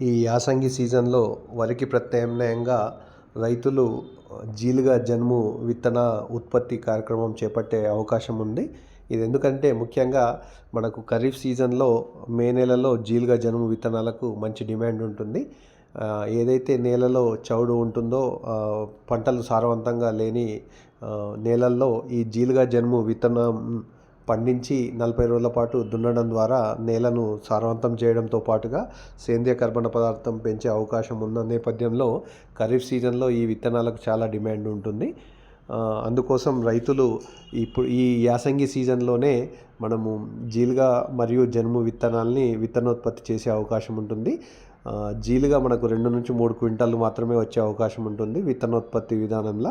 ఈ యాసంగి సీజన్లో వరికి ప్రత్యామ్నాయంగా రైతులు జీలుగా జనుము విత్తన ఉత్పత్తి కార్యక్రమం చేపట్టే అవకాశం ఉంది. ఇది ఎందుకంటే ముఖ్యంగా మనకు ఖరీఫ్ సీజన్లో మే నెలలో జీలుగా జనుము విత్తనాలకు మంచి డిమాండ్ ఉంటుంది. ఏదైతే నేలలో చౌడు ఉంటుందో పంటలు సారవంతంగా లేని నేలల్లో ఈ జీలుగా జనుము విత్తనం పండించి నలభై రోజుల పాటు దున్నడం ద్వారా నేలను సారవంతం చేయడంతో పాటుగా సేంద్రియ కర్బన పదార్థం పెంచే అవకాశం ఉన్న నేపథ్యంలో ఖరీఫ్ సీజన్లో ఈ విత్తనాలకు చాలా డిమాండ్ ఉంటుంది. అందుకోసం రైతులు ఇప్పుడు ఈ యాసంగి సీజన్లోనే మనము జీలుగా మరియు జనుము విత్తనాల్ని విత్తనోత్పత్తి చేసే అవకాశం ఉంటుంది. జీలుగా మనకు రెండు నుంచి మూడు క్వింటాలు మాత్రమే వచ్చే అవకాశం ఉంటుంది విత్తనోత్పత్తి విధానంలో.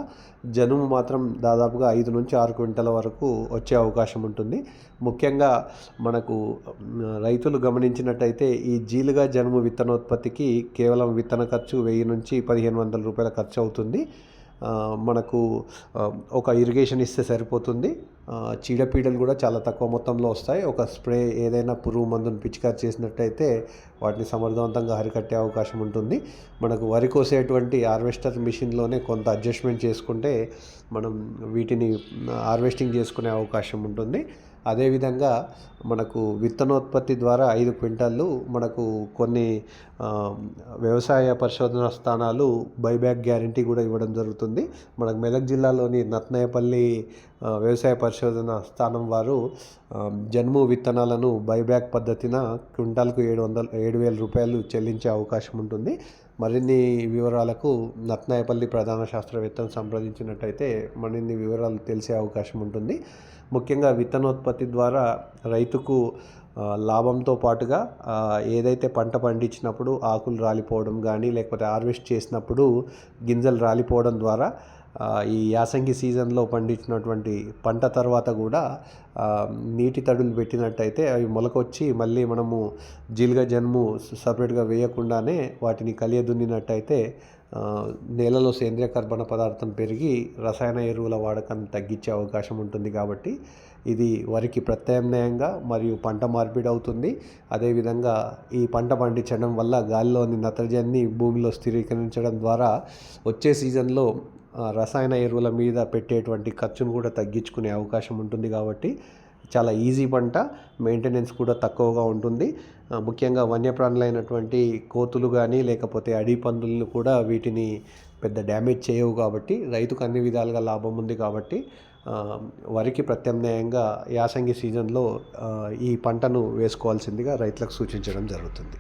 జనుము మాత్రం దాదాపుగా ఐదు నుంచి ఆరు క్వింటాల వరకు వచ్చే అవకాశం ఉంటుంది. ముఖ్యంగా మనకు రైతులు గమనించినట్టయితే ఈ జీలుగా జనుము విత్తనోత్పత్తికి కేవలం విత్తన ఖర్చు వెయ్యి నుంచి పదిహేను వందల రూపాయల ఖర్చు అవుతుంది. మనకు ఒక ఇరిగేషన్ ఇస్తే సరిపోతుంది. చీడపీడలు కూడా చాలా తక్కువ మొత్తంలో వస్తాయి. ఒక స్ప్రే ఏదైనా పురుగు మందును పిచికారి చేసినట్టయితే వాటిని సమర్థవంతంగా అరికట్టే అవకాశం ఉంటుంది. మనకు వరి కోసేటువంటి హార్వెస్టర్ మిషన్లోనే కొంత అడ్జస్ట్మెంట్ చేసుకుంటే మనం వీటిని హార్వెస్టింగ్ చేసుకునే అవకాశం ఉంటుంది. అదేవిధంగా మనకు విత్తనోత్పత్తి ద్వారా ఐదు క్వింటాళ్ళు మనకు కొన్ని వ్యవసాయ పరిశోధన స్థానాలు బైబ్యాక్ గ్యారంటీ కూడా ఇవ్వడం జరుగుతుంది. మనకు మెదక్ జిల్లాలోని నత్నాయపల్లి వ్యవసాయ పరిశోధన స్థానం వారు జన్ము విత్తనాలను బైబ్యాక్ పద్ధతిన క్వింటాల్కు ఏడు వందల ఏడు వేల రూపాయలు చెల్లించే అవకాశం ఉంటుంది. మరిన్ని వివరాలకు నత్నాయపల్లి ప్రధాన శాస్త్రవేత్తను సంప్రదించినట్టయితే మరిన్ని వివరాలు తెలిసే అవకాశం ఉంటుంది. ముఖ్యంగా విత్తనోత్పత్తి ద్వారా రైతుకు లాభంతో పాటుగా ఏదైతే పంట పండించినప్పుడు ఆకులు రాలిపోవడం కానీ లేకపోతే హార్వెస్ట్ చేసినప్పుడు గింజలు రాలిపోవడం ద్వారా ఈ యాసంగి సీజన్లో పండించినటువంటి పంట తర్వాత కూడా నీటి తడులు పెట్టినట్టయితే అవి మొలకొచ్చి మళ్ళీ మనము జీలుగ జన్ము సపరేట్గా వేయకుండానే వాటిని కలియదున్నినట్టయితే నేలలో సేంద్రియ కర్బన పదార్థం పెరిగి రసాయన ఎరువుల వాడకం తగ్గించే అవకాశం ఉంటుంది కాబట్టి ఇది వరికి ప్రత్యామ్నాయంగా మరియు పంట మార్పిడి అవుతుంది అదేవిధంగా ఈ పంట పండించడం వల్ల గాలిలోని నత్రజన్ని భూమిలో స్థిరీకరించడం ద్వారా వచ్చే సీజన్లో రసాయన ఎరువుల మీద పెట్టేటువంటి ఖర్చును కూడా తగ్గించుకునే అవకాశం ఉంటుంది కాబట్టి చాలా ఈజీ పంట మెయింటెనెన్స్ కూడా తక్కువగా ఉంటుంది. ముఖ్యంగా వన్యప్రాణులైనటువంటి కోతులు కానీ లేకపోతే అడవి పందులను కూడా వీటిని పెద్ద డ్యామేజ్ చేయవు కాబట్టి రైతుకు అన్ని విధాలుగా లాభం ఉంది కాబట్టి వరికి ప్రత్యామ్నాయంగా యాసంగి సీజన్లో ఈ పంటను వేసుకోవాల్సిందిగా రైతులకు సూచించడం జరుగుతుంది.